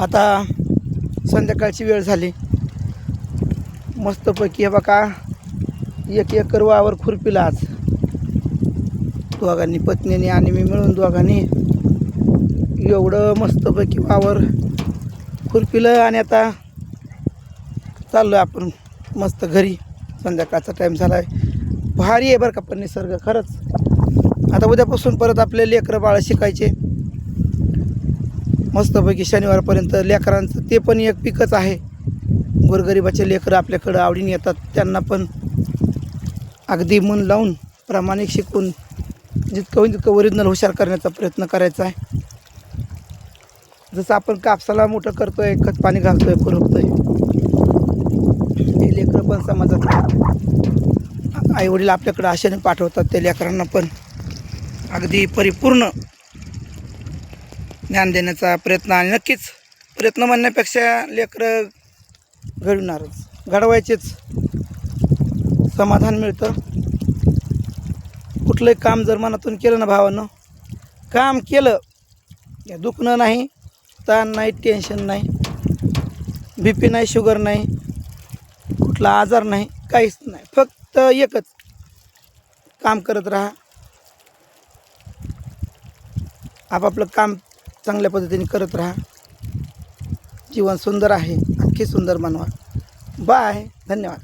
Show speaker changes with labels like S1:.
S1: आता संध्याकाळची वेळ झाली. मस्तपैकी हे बघा एक एकर वावर खुरपिला आज. दोघांनी पत्नीने आणि मी मिळून दोघांनी एवढं मस्तपैकी वावर खुरपिलं आणि आता चाललो आहे आपण मस्त घरी. संध्याकाळचा टाईम झाला आहे भारी आहे बरं का पण निसर्ग खरंच. आता उद्यापासून परत आपले लेकरं बाळ शिकायचे. मस्तपैकी शनिवारपर्यंत लेकरांचं ते पण एक पिकच आहे. गोरगरिबाचे लेकरं आपल्याकडं आवडीने येतात. त्यांना पण अगदी मन लावून प्रामाणिक शिकून जितकं होईल तितकं ओरिजिनल हुशार करण्याचा प्रयत्न करायचा आहे. जसं आपण कापसाला मोठं करतो आहे खत पाणी घालतो आहे पुरवतो आहे हे लेकरं पण समाजात आईवडील आपल्याकडं आशेने पाठवतात. त्या लेकरांना पण अगदी परिपूर्ण ज्ञान देण्याचा प्रयत्न आणि नक्कीच प्रयत्न म्हणण्यापेक्षा लेकरं घडवणारच घडवायचेच समाधान मिळतं. कुठलंही काम जर मनातून केलं ना भावानं काम केलं या दुखणं नाही ताण नाही टेन्शन नाही बी पी नाही शुगर नाही कुठला आजार नाही काहीच नाही. फक्त एकच काम करत राहा. आपापलं काम चांगल्या पद्धतीने करत राहा. जीवन सुंदर आहे. आणखी सुंदर बनवा. बाय धन्यवाद.